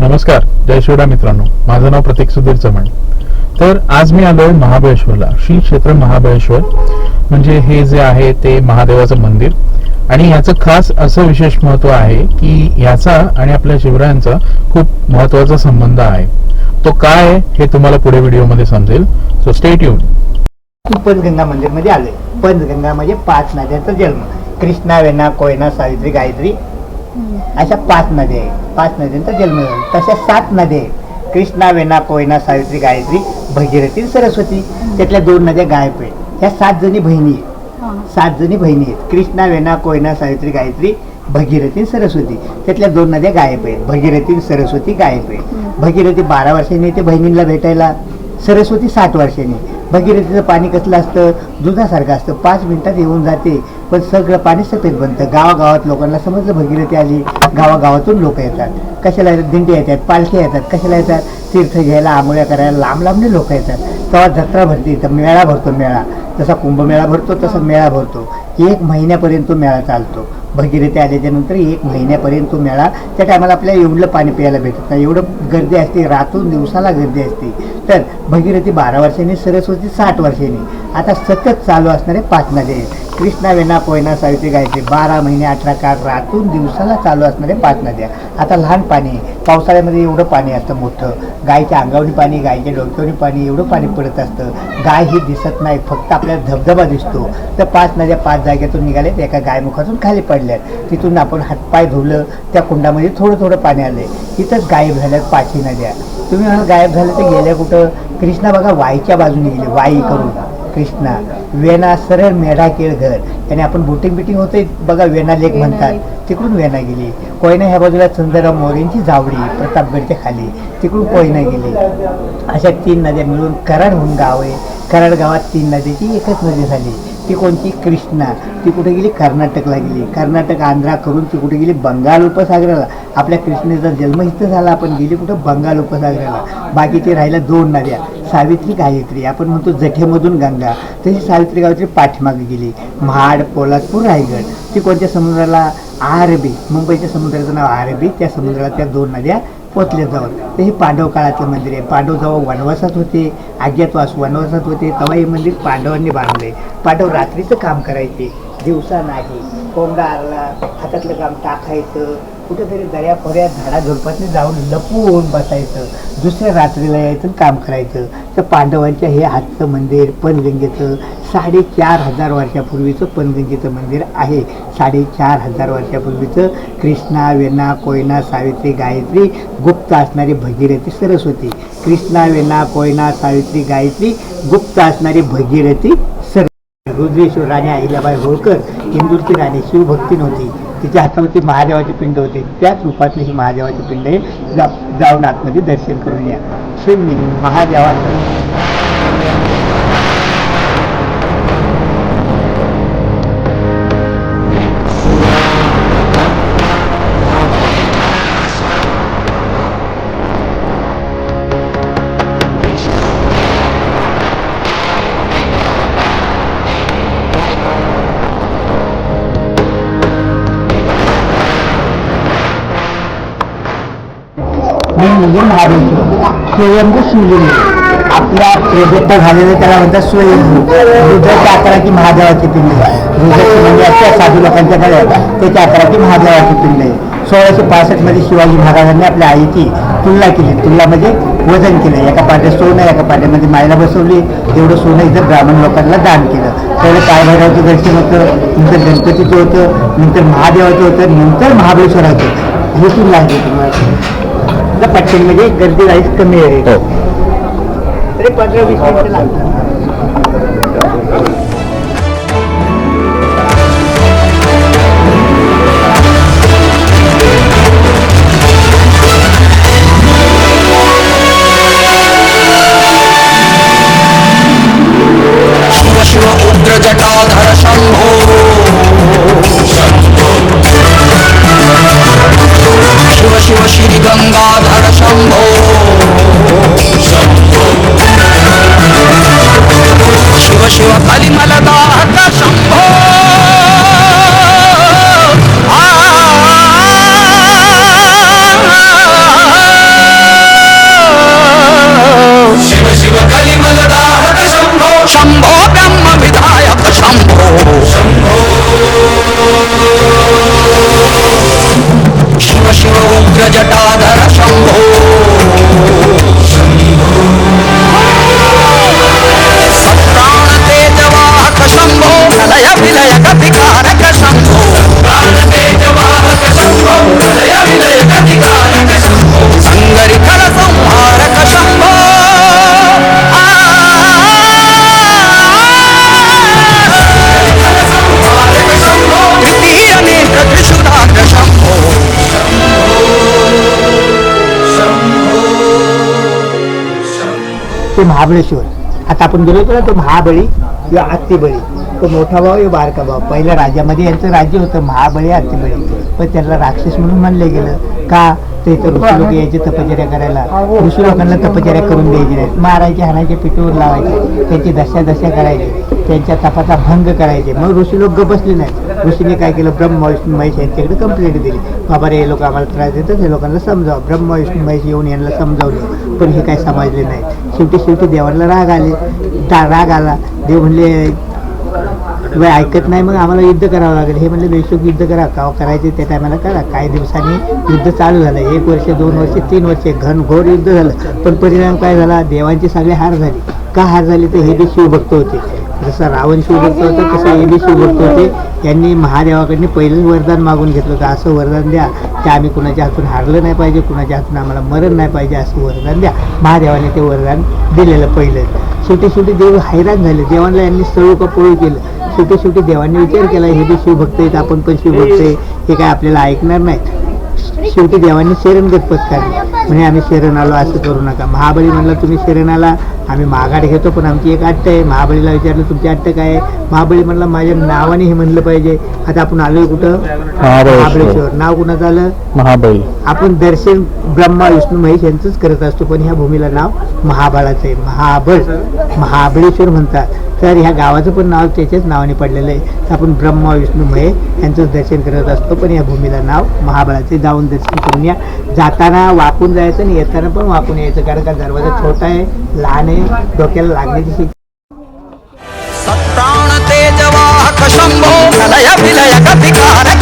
नमस्कार जय शिवराय मित्रांनो. माझं नाव प्रतीक सुधीर चव्हाण. तर आज मी आलोय महाबळेश्वरला. श्री क्षेत्र महाबळेश्वर. म्हणजे हे जे आहे ते महादेवाचं मंदिर. आणि याचं खास असं विशेष महत्त्व आहे की याचा आणि आपल्या शिवरायांचा खूप महत्त्वाचा संबंध आहे. तो काय आहे हे तुम्हाला पुढे व्हिडिओमध्ये समजेल. सो स्टेट येऊन पंचगंगा मंदिरमध्ये आलोय. पंचगंगा म्हणजे पाच नद्यांचा जन्म. कृष्णा वेणा कोयना सावित्री गायत्री. अशा पाच नद्या आहेत. पाच नद्यांचा जन्म झाला तशा सात नद्या आहेत. कृष्णा वेणा कोयना सावित्री गायत्री भगीरथी सरस्वती. त्यातल्या दोन नद्या गायब आहेत. ह्या सात जणी बहिणी आहेत. सात जणी बहिणी आहेत. कृष्णा वेणा कोयना सावित्री गायत्री भगीरथी सरस्वती. त्यातल्या दोन नद्या गायब आहेत. भगीरथी सरस्वती गायब आहे भगीरथी बारा वर्षांनी येते बहिणींना भेटायला. सरस्वती साठ वर्षांनी भगीरथीचं पाणी कसलं असतं? दुधासारखं असतं. पाच मिनिटात येऊन जाते. पण सगळं पाणी सफेद बनतं. गावागावात लोकांना समजलं भगीरथी आली. गावागावातून लोक येतात. कशाला येतात? दिंडी येतात पालखी येतात. कशाला येतात? तीर्थ घ्यायला आंघोळ्या करायला लांब लांबने लोक येतात. तेव्हा जत्रा भरते इथं मेळा भरतो मेळा. जसा कुंभमेळा भरतो तसा मेळा भरतो. एक महिन्यापर्यंत तो मेळा चालतो. भगीरथी आल्याच्यानंतर एक महिन्यापर्यंत तो मेळा. त्या टायमाला आपल्याला एवढं पाणी प्यायला भेटत नाही. एवढं गर्दी असते. रातून दिवसाला गर्दी असते. तर भगीरथी बारा वर्षांनी सरस्वती साठ वर्षांनी. आता सतत चालू असणारे पाच नद्या आहेत कृष्णा वेणा कोयना सावित्री गायत्री. बारा महिने अठरा काळ रातून दिवसाला चालू असणारे पाच नद्या आता लहान पाणी पावसाळ्यामध्ये एवढं पाणी असतं मोठं. गायच्या अंगावरी पाणी गायच्या डोक्यावरी पाणी एवढं पाणी पडत असतं. गाय ही दिसत नाही. फक्त आपल्याला धबधबा दिसतो. तर पाच नद्या पाच जागेतून निघाल्यात एका गायमुखातून खाली पडल्यात तिथून आपण हातपाय धुवलं त्या कुंडामध्ये थोडं थोडं पाणी आलंय. इथंच गायब झाल्यात पाचही नद्या. तुम्ही म्हणाल गायब झालं तर गेल्या कुठं? कृष्णा बघा वाईच्या बाजूने गेले वाई करून. कृष्णा वेणा सरळ मेढा केळ घर. आणि आपण बोटिंग बिटिंग होते बघा वेणा लेक म्हणतात. तिकडून वेणा गेली. कोयना ह्या बाजूला चंद्रराव मोरेंची जावडी प्रतापगडच्या खाली. तिकडून कोयना गेली. अशा तीन नद्या मिळून कराड म्हणून गाव आहे. कराड गावात तीन नद्याची एकच नदी झाली. ती कोणती कृष्णा. ती कुठे गेली? कर्नाटकला गेली. कर्नाटक आंध्रा करून ती कुठे गेली? बंगाल उपसागराला. आपल्या कृष्णेचा जन्म इथं झाला. आपण गेली कुठं? बंगाल उपसागराला. बाकीचे राहिल्या दोन नद्या. सावित्री गायत्री. आपण म्हणतो जठेमधून गंगा. तशी सावित्री गायत्री पाठीमागे गेली. महाड पोलादपूर रायगड. ती कोणत्या समुद्राला आरबी. मुंबईच्या समुद्राचं नाव आरबी. त्या समुद्राला त्या दोन नद्या पोचले जाऊन. तर हे पांडव काळातलं मंदिर आहे. पांडव जेव्हा वनवासात होते अज्ञातवास वनवासात होते तेव्हा हे मंदिर पांडवांनी बांधले पांडव रात्रीचं काम करायचे दिवसा नाही. कोंबडा आरला हातातलं काम टाकायचं कुठेतरी दर्या खोऱ्यात झाडा झुडपातने जाऊन लपून बसायचं. दुसऱ्या रात्रीला यायचं काम करायचं. तर पांडवांच्या हे हातचं मंदिर पनगंगेचं साडेचार हजार वर्षापूर्वीचं पनगंगेचं मंदिर आहे. साडेचार हजार वर्षापूर्वीचं कृष्णा वेणा कोयना सावित्री गायत्री गुप्त असणारी भगीरथी सरस्वती. कृष्णा वेणा कोयना सावित्री गायत्री गुप्त असणारी भगीरथी रुद्रेश्वर राणी अहिल्याबाई होळकर इंदूरची राणी शिवभक्ती नव्हती. तिच्या हातावरती महादेवाचे पिंड होते. त्याच रूपातले ही महादेवाचे पिंड आहे जा जाऊन आतमध्ये दर्शन करून या. श्री महादेवाचं मी म्हणजे महादेव स्वयंभू शिवलिंग आपल्या प्रदत्त झालेलं त्याला म्हणतात स्वयंभू रुद्राच्या अकराची महादेवाची पिंड आहे रुद्राची म्हणजे अशा साधू लोकांच्याकडे त्याच्या अकराची महादेवाची पिंड आहे सोळाशे पासष्टमध्ये शिवाजी महाराजांनी आपल्या आईची तुलना केली तुलना म्हणजे वजन केलं एका पाट्यात सोनं एका पाट्यामध्ये मायला बसवली तेवढं सोनं इथं ब्राह्मण लोकांना दान केलं तेवढं काळभैरवाचं दर्शन होतं नंतर गणपतीचं होतं. नंतर महादेवाचं होतं नंतर महाबळेश्वराचं हे तुलना आहे. तुम्हाला पट्ट्यांमध्ये गर्दी राहील कमी आहे. तरी पंधरा वीस मिनिटं लागतात. ते महाबळेश्वर. आता आपण गेलो होतो ना तो महाबळी किंवा अत्तिबळी तो मोठा भाऊ किंवा बारका भाऊ. पहिल्या राज्यामध्ये यांचं राज्य होतं महाबळी अत्तिबळी पण त्यांना राक्षस म्हणून म्हणलं गेलं. का? तर इथं ऋषी लोक यायचे तपचर्या करायला. ऋषी लोकांना तपचर्या करून द्यायची नाही. मारायचे हाणायचे पिठीवर लावायचे. त्यांची दशा दशा करायचे. त्यांच्या तपाचा भंग करायचे. मग ऋषी लोक बसले नाही ऋषीने काय केलं? ब्रह्म विष्णू महेश यांच्याकडे कंप्लेंट दिली. बाबा रे हे लोक आम्हाला त्रास देतात हे लोकांना समजावं. ब्रह्म विष्णू महेश येऊन यांना समजावलं. पण हे काय समजले नाही शेवटी शेवटी देवाला राग आले. दा- राग आला. देव म्हणले ऐकत नाही मग आम्हाला युद्ध करावं लागेल. हे म्हणले बेशोक युद्ध करा. का करायचे त्या टायमाला करा. काही दिवसांनी युद्ध चालू झालं. एक वर्ष दोन वर्ष तीन वर्ष घनघोर युद्ध झालं. पण परिणाम काय झाला? देवांची सगळे हार झाली. का हार झाली? तर हे बी शिवभक्त होते. जसं रावण शिवभक्त होतं तसं हे बी शिवभक्त होते. यांनी महादेवाकडनं पहिलंच वरदान मागून घेतलं होतं. असं वरदान द्या की आम्ही कुणाच्या हातून हारलं नाही पाहिजे कुणाच्या हातून आम्हाला मरण नाही पाहिजे असं वरदान द्या. महादेवाने ते वरदान दिलेलं पहिलं. शेवटी शेवटी देव हैराण झाले. देवांना यांनी सळू का पळू केलं. शेवटी शेवटी देवांनी विचार केला हे बी शिवभक्त आहेत आपण पण शिवभक्त आहे हे काय आपल्याला ऐकणार नाही शेवटी देवांनी शरणगत पत्कारली म्हणजे आम्ही शरण आलो असं करू नका. महाबळी म्हणलं तुम्ही शरण आला आम्ही माघार घेतो पण आमची एक अट्ट आहे. महाबळीला विचारलं तुमची अट्ट काय आहे? महाबळी म्हणलं माझ्या नावाने हे म्हणलं पाहिजे. आता आपण आलोय कुठं? महाबळेश्वर. नाव कुणाचं आलं? महाबळी. आपण दर्शन ब्रह्मा विष्णू महेश यांचंच करत असतो पण ह्या भूमीला नाव महाबळाचं आहे. महाबळ. महाबळेश्वर म्हणतात. तर ह्या गावाचं पण नाव त्याच्याच नावाने पडलेलं आहे. तर आपण ब्रह्मा विष्णू महेश यांचं दर्शन करत असतो. पण या भूमीला नाव महाबळाचे जाऊन दर्शन करून या. जाताना वाकून जायचं आणि येताना पण वाकून यायचं. कारण का दरवाजा छोटा आहे लहान आहे डोक्याला लागण्याची शंभो विलय शंभो